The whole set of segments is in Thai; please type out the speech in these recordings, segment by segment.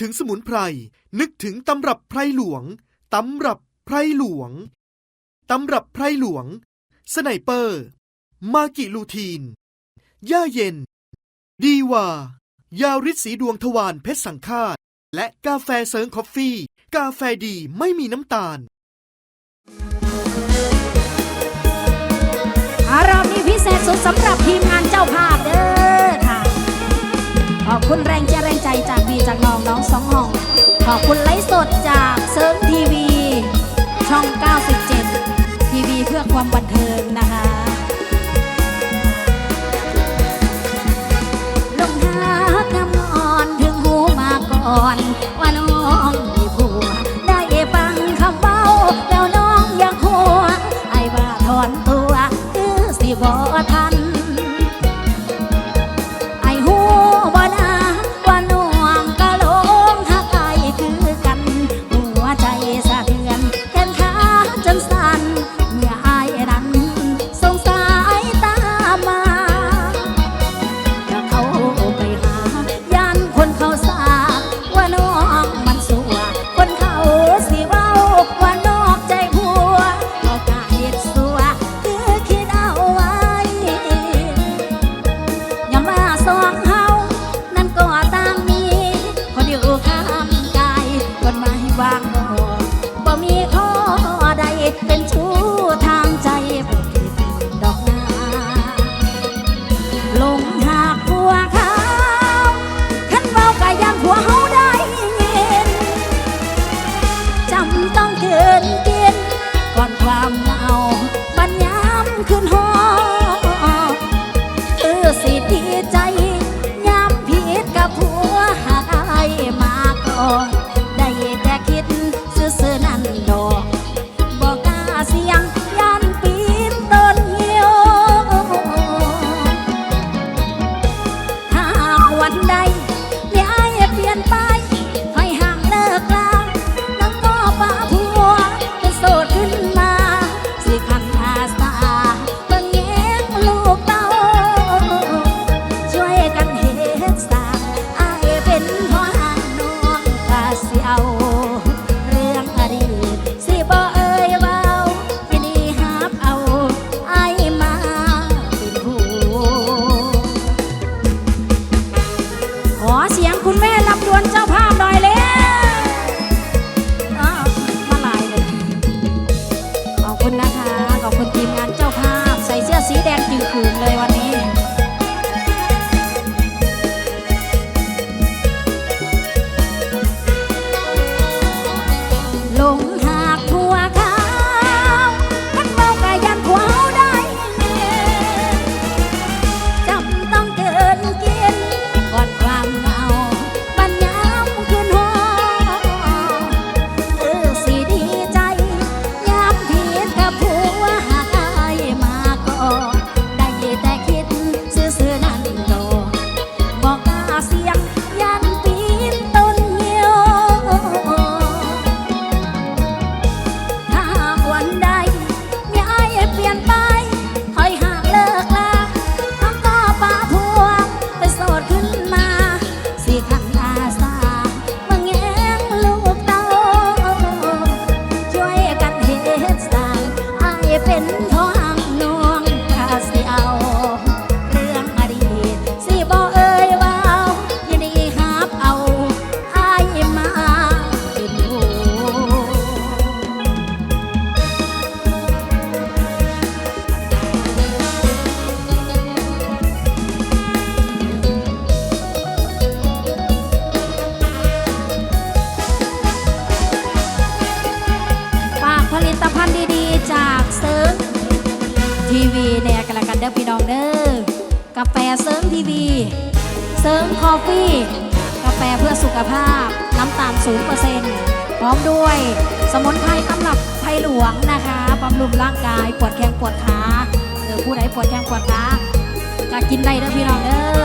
ถึงสมุนไพร นึกถึงตำรับไพรหลวง ตำรับไพรหลวง ตำรับไพรหลวง สไนเปอร์ มากิลูทีน ย่าเย็น ดีว่ายาฤทธิ์สีดวงทวารเพชรสังฆาต และกาแฟเซิร์งคอฟฟี่ กาแฟดีไม่มีน้ำตาล อารอบนี้พิเศษสุดสำหรับทีมงานเจ้าภาพเด้อ ขอบคุณแรงใจแรงใจจากบีจากน้องน้องสองห้อง ขอบคุณไลฟ์สดจากเซิร์ฟทีวี ช่อง 90 ทีวีแน่กันละกันเด้อพี่น้องเด้อกาแฟเสริมทีวี เสริมคอฟฟี่ กาแฟเพื่อสุขภาพ น้ำตาลศูนเปอร์เซ็นต์พร้อมด้วย สมุนไพรตำรับไทยหลวงนะคะบำรุงร่างกายปวดแข้งปวดขาหรือผู้ใดปวดแข้งปวดขาก็กินได้เด้อพี่น้องเด้อ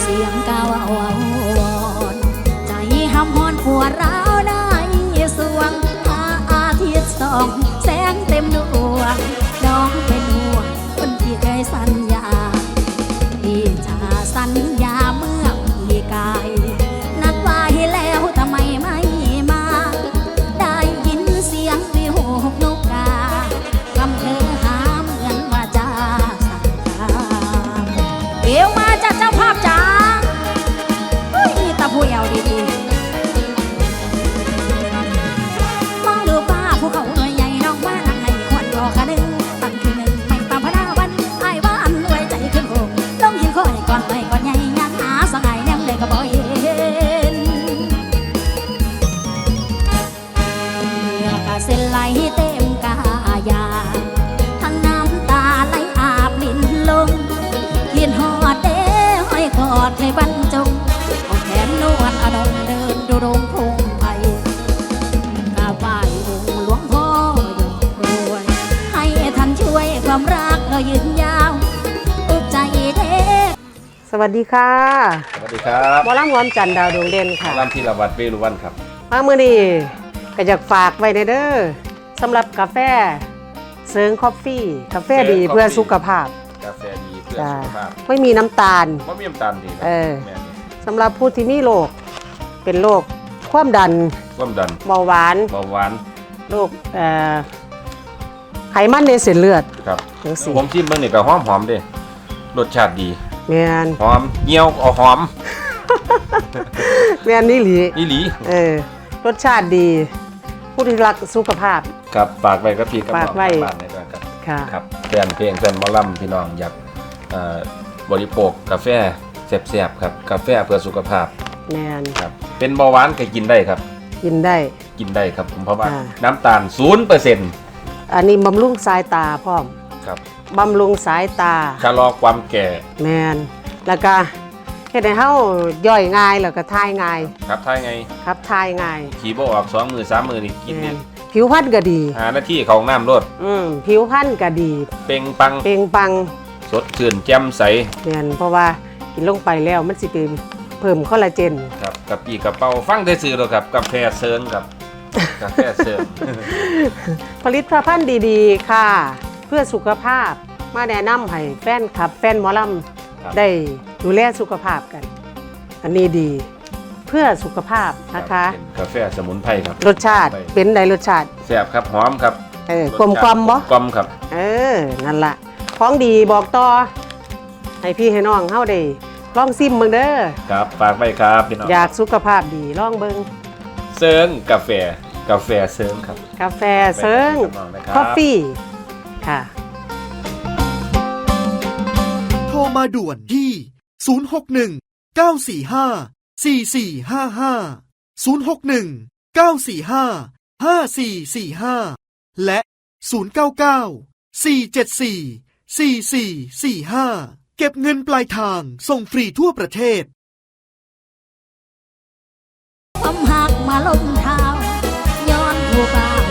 เสียงกาวอ่อนใจห้ำฮอนปวดร้า สองแสงเต็มดวง สวัสดีค่ะสวัสดีครับหอลำหอมจันทร์ดาวดวงเด่นค่ะลมพีรวัตรเวรุวันครับ มาเมื่อนี้ก็อยากฝากไว้ในเด้อสำหรับกาแฟเซิงคอฟฟี่กาแฟดีเพื่อสุขภาพกาแฟดีเพื่อสุขภาพไม่มีน้ำตาลไม่มีน้ำตาลดีนะเออสำหรับผู้ที่มีโรคเป็นโรคความดันความดันเบาหวานเบาหวานโรคเอ่อไขมันในเส้นเลือดครับผมชิมเมื่อนี่ก็หอมหอมด้รสชาติดี แมนหอมเงี้ยวอหอมแมนนี่หลีอีหลีเออรสชาติดี ผู้ที่รักสุขภาพ ครับฝากไว้ก็พี่กับฝากไว้ใครับครับแฟนเพลงแฟนหมอลลัมพี่น้องอยากบริโภคกาแฟแซ่บๆครับกาแฟเพื่อสุขภาพแมนครับเป็นเบาหวานก็กินได้ครับ กินได้ กินได้ครับผมเพราะว่าน้ำตาล0%นเปอร์เซ็นต์อันนี้บำรุงสายตาพร้อม ครับ บำรุงสายตา ชะลอความแก่แมนแล้วก็เห็ดให้เฮาย่อยง่ายแล้วก็ทายง่ายครับทายง่ายครับทายง่ายขี่บ่อกสองมือสามมือนี่กินแนี่นผิวพัรรณก็ดีหน้าที่ของน้ำรดอืมผิวพัรรณก็ดี เป่งปังเป่งปังสดชื่นแจ่มใสแมนเพราะว่ากินลงไปแล้วมันสิไปเพิ่มคอลลาเจน ครับกับปีกระเป๋าฟังได้ซื้อแล้ครับกาแฟเซิร์นครับกาแฟเซิร์นผลิตภัณฑ์ดีๆ ค่ะ เพื่อสุขภาพมาแนะนำให้แฟนขับ แฟนหมอลำได้ดูแลสุขภาพกัน อันนี้ดีเพื่อสุขภาพนะคะ เป็นกาแฟสมุนไพรครับรสชาติเป็นไดรสชาติแซ่บครับหอมครับเออกลมกลมบ่กลมครับ เออนั่นละของดีบอกต่อให้พี่ให้น้องเข้าได้ลองซิมเบิ่งเด้อครับฝากไว้ครับพี่น้องอยากสุขภาพดีลองเบิ่งเซิงกาแฟกาแฟเซิงครับ กาแฟเซิงคอฟฟี่ ค่ะ โทรมาด่วนที่ 061 945 4455 061 945 5445 และ 099 474 4445 เก็บเงินปลายทางส่งฟรีทั่วประเทศอมหักมาลงเท้าย้อนผู้บ่า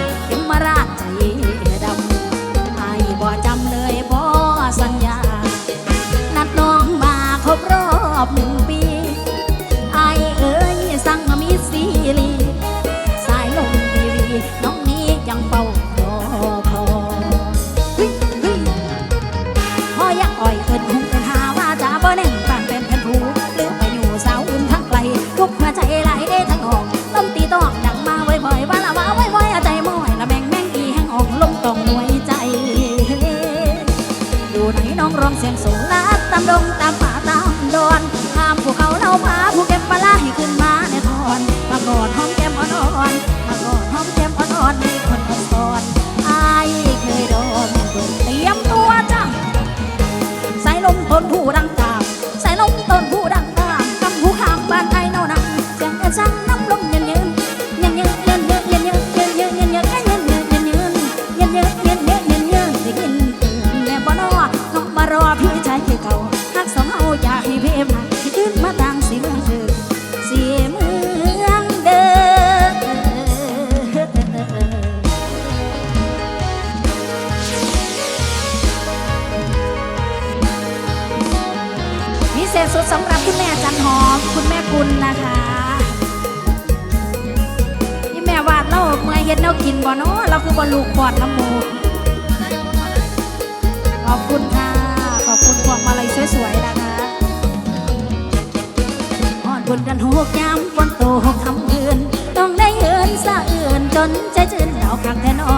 คนดันหกยามคนโตหกทำอื่น ต้องได้เงินสะอื่นจนใจจืนดาวขังแทนอ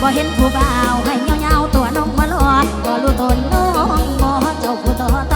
พอเห็นผู้บ่าวให้เงาเงาตัวน้องมาหลอกบ่รู้ตนน้องบ่เจ้าผู้ต่อ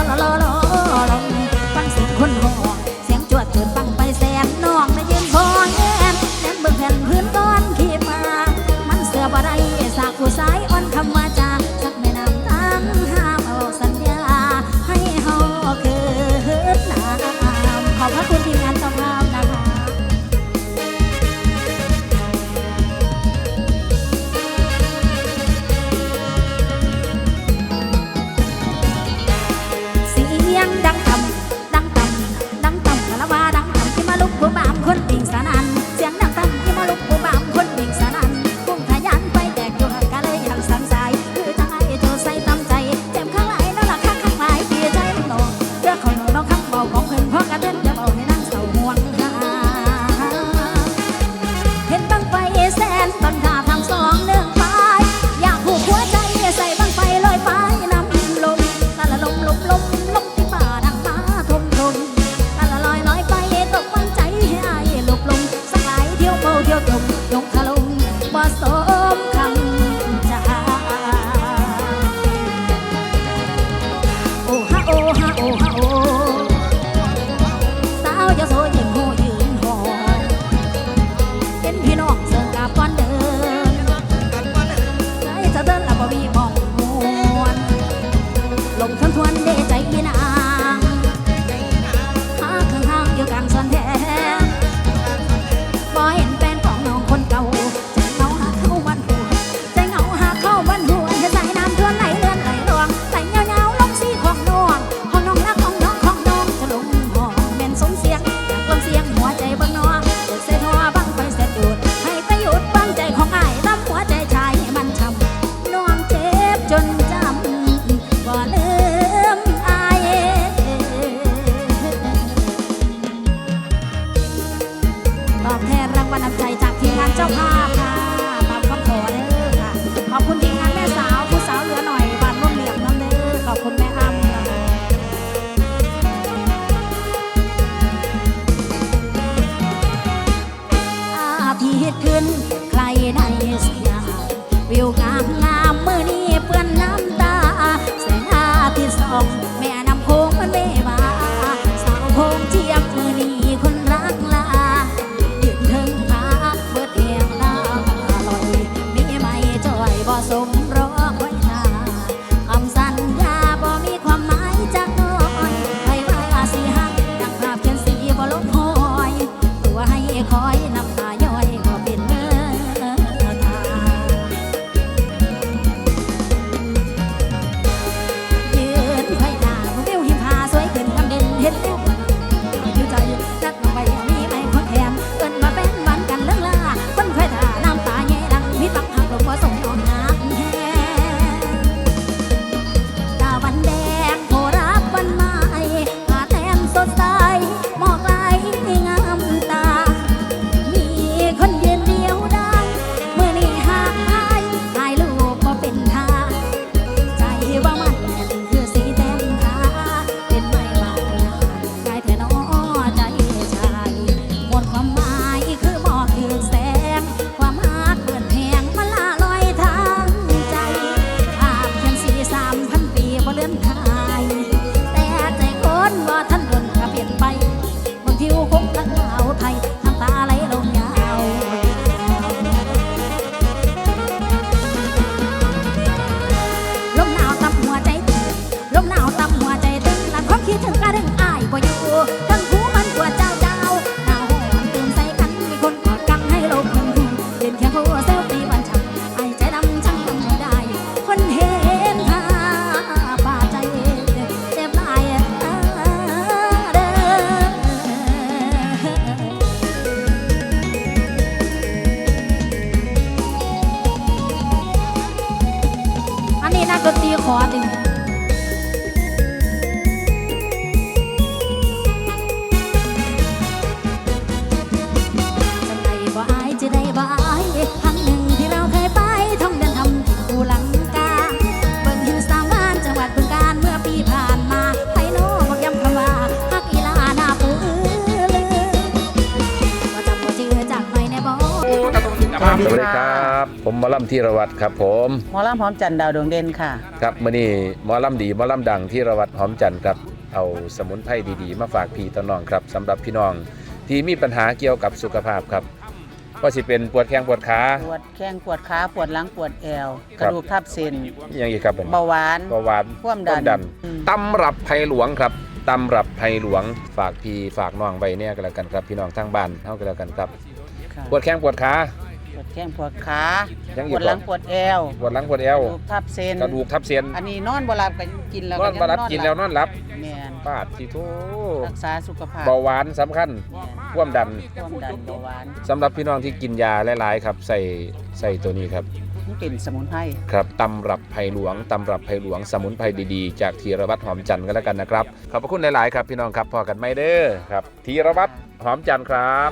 บ่สม สวัสดีครับ ผมหมอลำธีรวัตรครับผมหมอลำพร้อมจันทร์ดาวดวงเด่นค่ะ ครับมื่อนี้หมอลำดีหมอลำดังธีรวัตรหอมจันทร์ครับเอาสมุนไพรดีๆ มาฝากพี่ต้นน้องครับสำหรับพี่น้องที่มีปัญหาเกี่ยวกับสุขภาพครับก็สิเป็นปวดแข้งปวดขาปวดแข้งปวดขาปวดหลังปวดแอวคกรับระดูกทับเส้นอยังอีกครับผมเบาหวานเบาหวานความดัน อืมตำรับไผ่หลวงครับตำรับไผ่หลวงฝากพี่ฝากน้องไว้เนี่ยก็แล้วกันครับพี่น้องทางบ้านเท่าก็แล้วกันครับ ค่ะปวดแข้งปวดขาป วดแข้งปวดขายังอีปกวดหลังบ่ปวดแอวปวดหลังปวดเอวกระดูกทับเส้นกระดูกทับเส้นอันนี้นอนบ่หลับก็กินแล้วนอนยังมารับกินแล้วนอนหลับแม่นปาดทีโทรักษาสุขภาพเบาหวานสำคัญแม่นความดันความดันเบาหวานสำหรับพี่น้องที่กินยาหลายๆครับใส่ใส่ตัวนี้ครับ มันเป็นสมุนไพรครับตำรับไผ่หลวงตำรับไผ่หลวงสมุนไพรดีๆ จากธีรวัตรหอมจันทร์กันแล้วกันนะครับ ขอบพระคุณหลาย ๆ ครับพี่น้องครับพอกันไม่เด้อครับธีรวัตรหอมจันทร์ครับ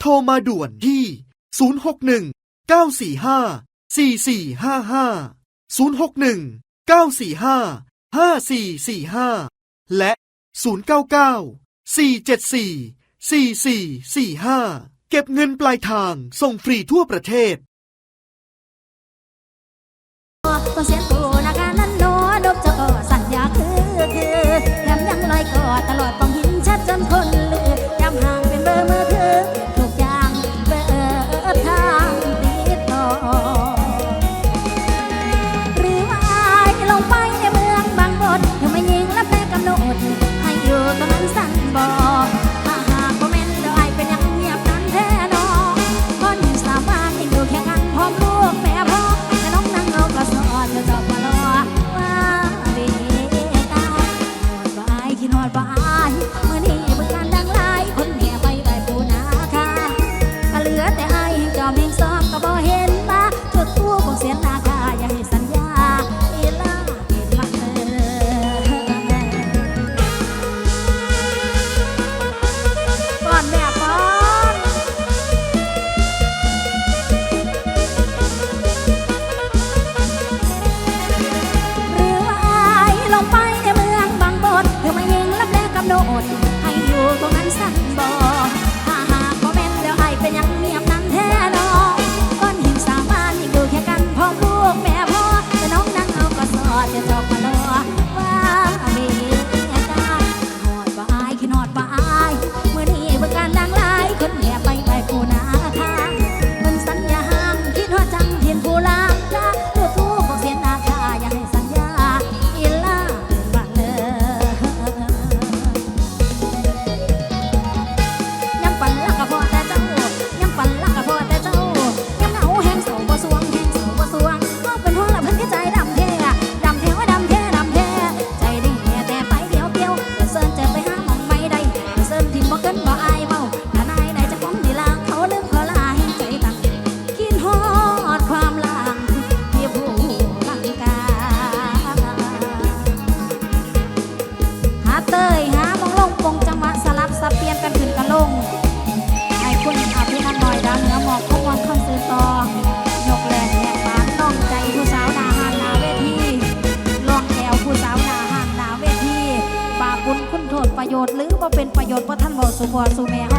โทรมาด่วนที่ 061 945 4455 061 945 5445 และ 099 474 4445 เก็บเงินปลายทางส่งฟรีทั่วประเทศก็เสียงกูนาการนั้นโนนบเจอสัญญาคือคือแถมยังลอยกอดตลอดปองหินชัดจนคน ประโยชน์หรือมาเป็นประโยชน์เพราะท่านบอกสุขบ่สุแม่